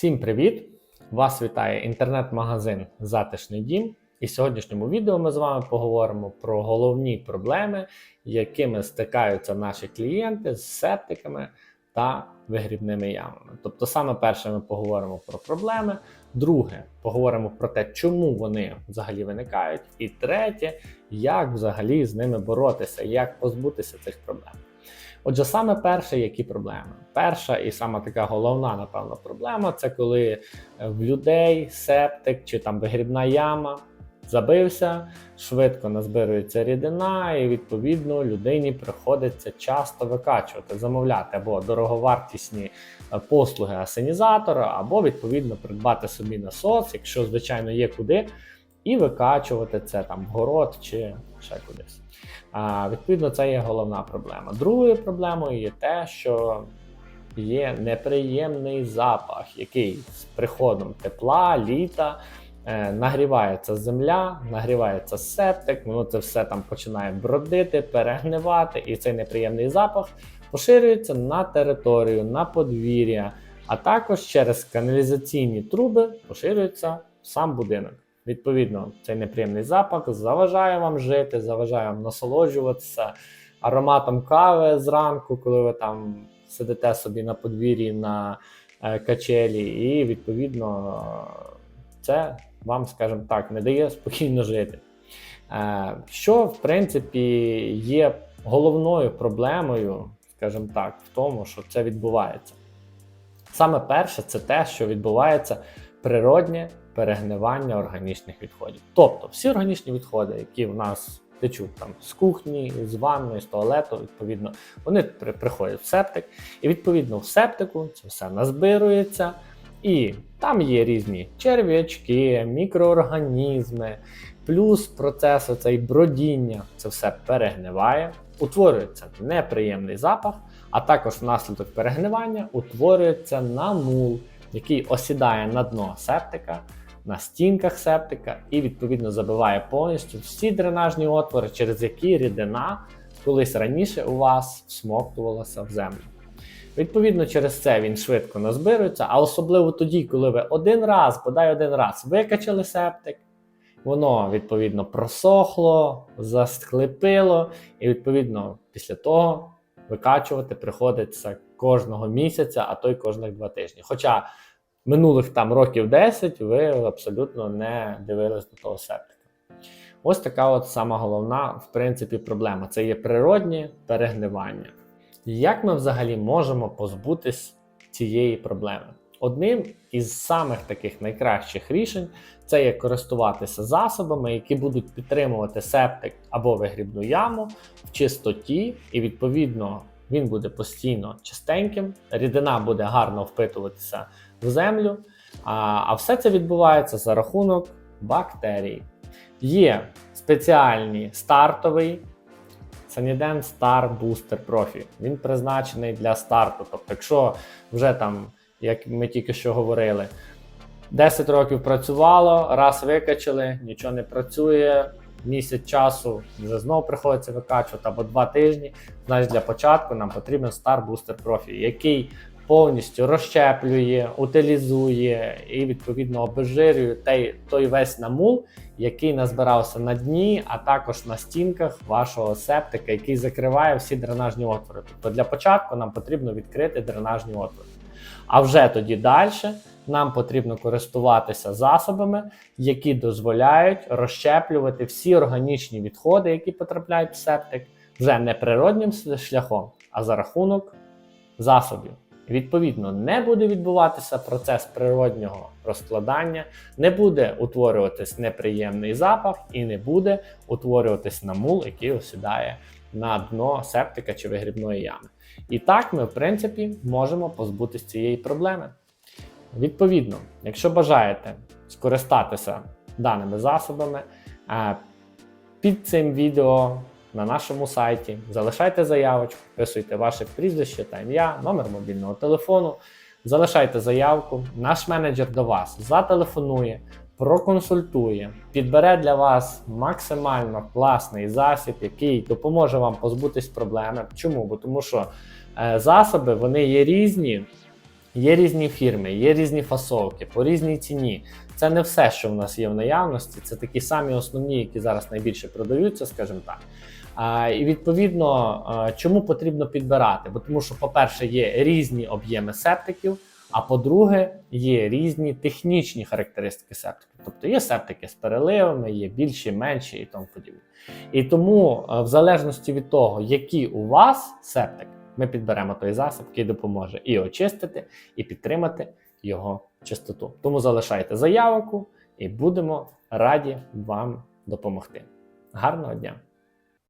Всім привіт! Вас вітає інтернет-магазин Затишний Дім. І в сьогоднішньому відео ми з вами поговоримо про головні проблеми, якими стикаються наші клієнти з септиками та вигрібними ямами. Тобто, саме перше, ми поговоримо про проблеми, друге, поговоримо про те, чому вони взагалі виникають, і третє, як взагалі з ними боротися, як позбутися цих проблем. Отже, саме перше, які проблеми? Перша і сама така головна, напевно, проблема це коли е, в людей септик чи там вигрібна яма забився, швидко назбирується рідина, і відповідно людині приходиться часто викачувати, замовляти або дороговартісні е, послуги асенізатора, або відповідно придбати собі насос, якщо звичайно є куди, і викачувати це там в город чи ще кудись. А, Відповідно, це є головна проблема. Другою проблемою є те, що є неприємний запах, який з приходом тепла, літа. е, Нагрівається земля, нагрівається септик, воно це все там починає бродити, перегнивати, і цей неприємний запах поширюється на територію, на подвір'я, а також через каналізаційні труби поширюється сам будинок. Відповідно, цей неприємний запах заважає вам жити, заважає вам насолоджуватися ароматом кави зранку, коли ви там сидите собі на подвір'ї на е, качелі, і відповідно це вам, скажімо так, не дає спокійно жити. Е, Що, в принципі, є головною проблемою, скажімо так, в тому, що це відбувається. Саме перше, це те, що відбувається природнє перегнивання органічних відходів. Тобто всі органічні відходи, які в нас течуть там з кухні, з ванної, з туалету, відповідно, вони при- приходять в септик, і відповідно в септику це все назбирується. І там є різні черв'ячки, мікроорганізми, плюс процес оцей бродіння, це все перегниває, утворюється неприємний запах, а також внаслідок перегнивання утворюється намул, який осідає на дно септика, на стінках септика і відповідно забиває повністю всі дренажні отвори, через які рідина колись раніше у вас всмоктувалася в землю. Відповідно, через це він швидко назбирується, а особливо тоді, коли ви один раз, бодай один раз викачали септик, воно відповідно просохло, засклепило, і відповідно після того викачувати приходиться кожного місяця, а то й кожних два тижні. Хоча минулих там років 10 ви абсолютно не дивились до того септика. Ось така от сама головна, в принципі, проблема. Це є природнє перегнивання. Як ми взагалі можемо позбутись цієї проблеми? Одним із самих таких найкращих рішень це є користуватися засобами, які будуть підтримувати септик або вигрібну яму в чистоті, і відповідно він буде постійно чистеньким, рідина буде гарно впитуватися в землю. А, а все це відбувається за рахунок бактерій. Є спеціальний стартовий Saniden Star Booster Profi. Він призначений для старту. Тобто, якщо вже там, як ми тільки що говорили, 10 років працювало, раз викачали, нічого не працює. Місяць часу вже знову приходиться викачувати або два тижні. Значить, для початку нам потрібен Star Booster Profi, який повністю розщеплює, утилізує і відповідно обезжирює той, той весь намул, який назбирався на дні, а також на стінках вашого септика, який закриває всі дренажні отвори. Тобто для початку нам потрібно відкрити дренажні отвори. А вже тоді далі нам потрібно користуватися засобами, які дозволяють розщеплювати всі органічні відходи, які потрапляють в септик, вже не природнім шляхом, а за рахунок засобів. Відповідно, не буде відбуватися процес природнього розкладання, не буде утворюватись неприємний запах і не буде утворюватись намул, який осідає на дно септика чи вигрібної ями. І так ми, в принципі, можемо позбутися цієї проблеми. Відповідно, якщо бажаєте скористатися даними засобами, е, під цим відео на нашому сайті залишайте заявочку, вписуйте ваше прізвище та ім'я, номер мобільного телефону, залишайте заявку. Наш менеджер до вас зателефонує, проконсультує, підбере для вас максимально класний засіб, який допоможе вам позбутись проблеми. Чому? Бо тому що е, засоби вони є різні. Є різні фірми, є різні фасовки по різній ціні. Це не все, що в нас є в наявності. Це такі самі основні, які зараз найбільше продаються, скажімо так. А, і відповідно, а, чому потрібно підбирати? Бо тому, що, по-перше, є різні об'єми септиків, а по-друге, є різні технічні характеристики септиків. Тобто є септики з переливами, є більші, менші і тому подібне. І тому, в залежності від того, який у вас септик, ми підберемо той засіб, який допоможе і очистити, і підтримати його чистоту. Тому залишайте заявку і будемо раді вам допомогти. Гарного дня!